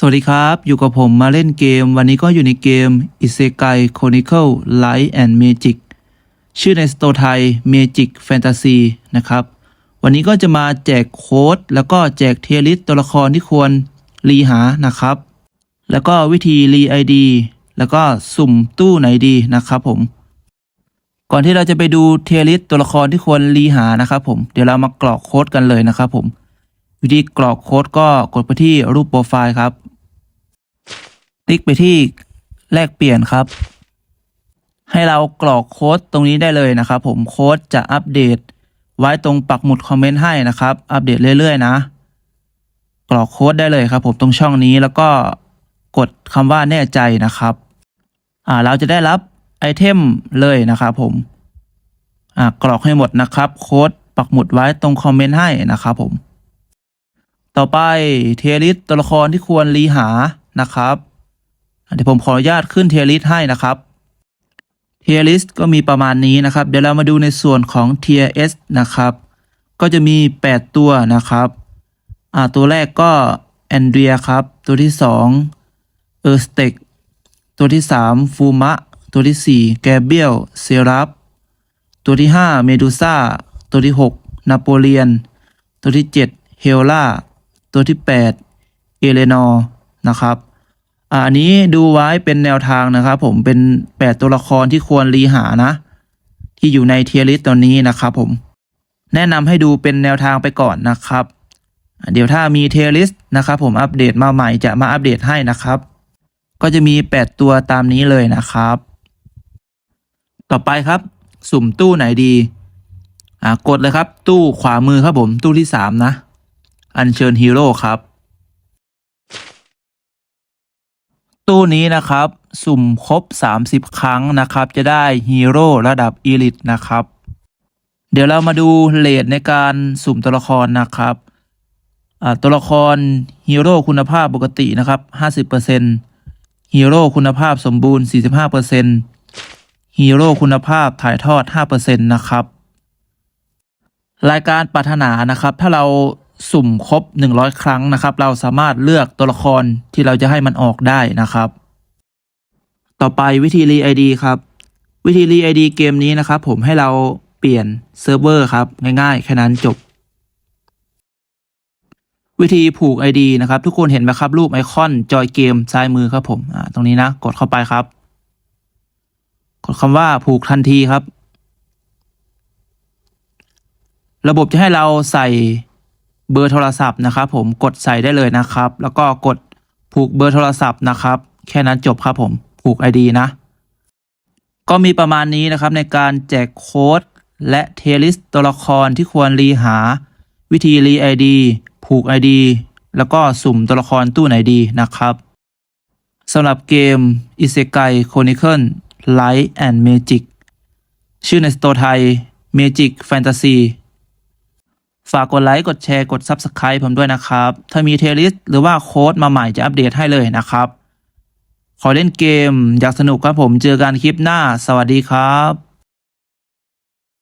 สวัสดีครับ อยู่กับผมมาเล่นเกม วันนี้ก็อยู่ในเกม Isekai Chronicle Light and Magic ชื่อในสโตไทย Magic Fantasy นะครับ วันนี้ก็จะมาแจกโค้ด แล้วก็แจกเทียริสตัวละครที่ควรรีหานะครับ แล้วก็วิธีรีไอดีแล้วก็สุ่มตู้ไหนดีนะครับผม ก่อนที่เราจะไปดูเทียริสตัวละครที่ควรรีหานะครับผม เดี๋ยวเรามากรอกโค้ดกันเลยนะครับผม วิธีกรอกโค้ดก็กดไปที่รูปโปรไฟล์ครับ ติ๊กไปที่แลกเปลี่ยนครับ ให้เรากรอกโค้ดตรงนี้ได้เลยนะครับ ผมโค้ดจะอัปเดต ไว้ตรงปักหมุดคอมเมนต์ให้นะครับ อัปเดตเรื่อย ๆ นะ กรอกโค้ดได้เลยครับ ผมตรงช่องนี้แล้วก็กดคำว่าแน่ใจนะครับอ่าเราจะได้รับไอเทมเลยนะครับผมอ่ากรอกให้หมดนะครับโค้ดปักหมุดไว้ตรงคอมเมนต์ให้นะครับผม ต่อไปเทลิสตัวละครที่ควรรีหานะครับ เดี๋ยวผมขออนุญาตขึ้นเทลิสให้นะครับเทลิสก็มีประมาณนี้นะครับ เดี๋ยวเรามาดูในส่วนของ Tier S นะครับ ก็จะมี 8 ตัวนะครับอ่าตัวแรกก็แอนเดรียครับ ตัวที่ 2 เออร์สเต็กตัวที่ 3 ฟูมะ ตัวที่ 4 แกเบียลเซรัปตัวที่ 5 เมดูซ่า ตัวที่ 6 นาโปเลียน ตัวที่ 7 เฮลล่า ตัวที่ 8 เอเลนอร์นะครับ อันนี้ดูไว้เป็นแนวทางนะครับผมเป็น 8 ตัวละครที่ควรรีหานะ ที่อยู่ในเทียริสตอนนี้นะครับผมแนะนำให้ดูเป็นแนวทางไปก่อนนะครับ เดี๋ยวถ้ามีเทียริสนะครับผมอัปเดตมาใหม่จะมาอัปเดตให้นะครับ ก็จะมี 8 ตัวตามนี้เลยนะครับ ต่อไปครับ สุ่มตู้ไหนดีอ่ากดเลยครับ ตู้ขวามือครับผมตู้ที่สามนะ อัญเชิญฮีโร่ครับ ตู้นี้นะครับ สุ่มครบ 30 ครั้งนะครับ จะได้ฮีโร่ระดับอีลิตนะครับ เดี๋ยวเรามาดูเลทในการสุ่มตัวละครนะครับตัวละครฮีโร่คุณภาพปกตินะครับ 50%ฮีโร่คุณภาพสมบูรณ์ 45%ฮีโร่คุณภาพถ่ายทอด 5%นะครับ รายการปรารถนานะครับ ถ้าเรา สุ่มครบ 100 ครั้งนะครับ เราสามารถเลือกตัวละครที่เราจะให้มันออกได้นะครับ ต่อไปวิธีรีไอดีครับ วิธีรีไอดีเกมนี้นะครับ ผมให้เราเปลี่ยนเซิร์ฟเวอร์ครับ ง่ายๆ แค่นั้นจบ วิธีผูก ID นะครับ ทุกคนเห็นไหมครับ รูปไอคอนจอยเกมซ้ายมือครับผมอ่าตรงนี้นะ กดเข้าไปครับ กดคำว่าผูกทันทีครับ ระบบจะให้เราใส่ เบอร์โทรศัพท์นะครับผมกดใส่ได้เลยนะครับ แล้วก็กดผูกเบอร์โทรศัพท์นะครับ แค่นั้นจบครับผมผูก ID นะ ก็มีประมาณนี้นะครับในการแจกโค้ดและเทลิสตัวละครที่ควรรีหา วิธีรี ID ผูก ID แล้วก็สุ่มตัวละครตู้ไหนดีนะครับสำหรับเกม Isekai Chronicle Light and Magic ชื่อในสโตร์ไทย Magic Fantasy ฝากกดไลค์ กดแชร์ กด Subscribe ผมด้วยนะครับ ถ้ามีเทลิสหรือว่าโค้ดมาใหม่จะอัปเดตให้เลยนะครับ ขอเล่นเกม อยากสนุกครับผม เจอกันคลิปหน้า สวัสดีครับ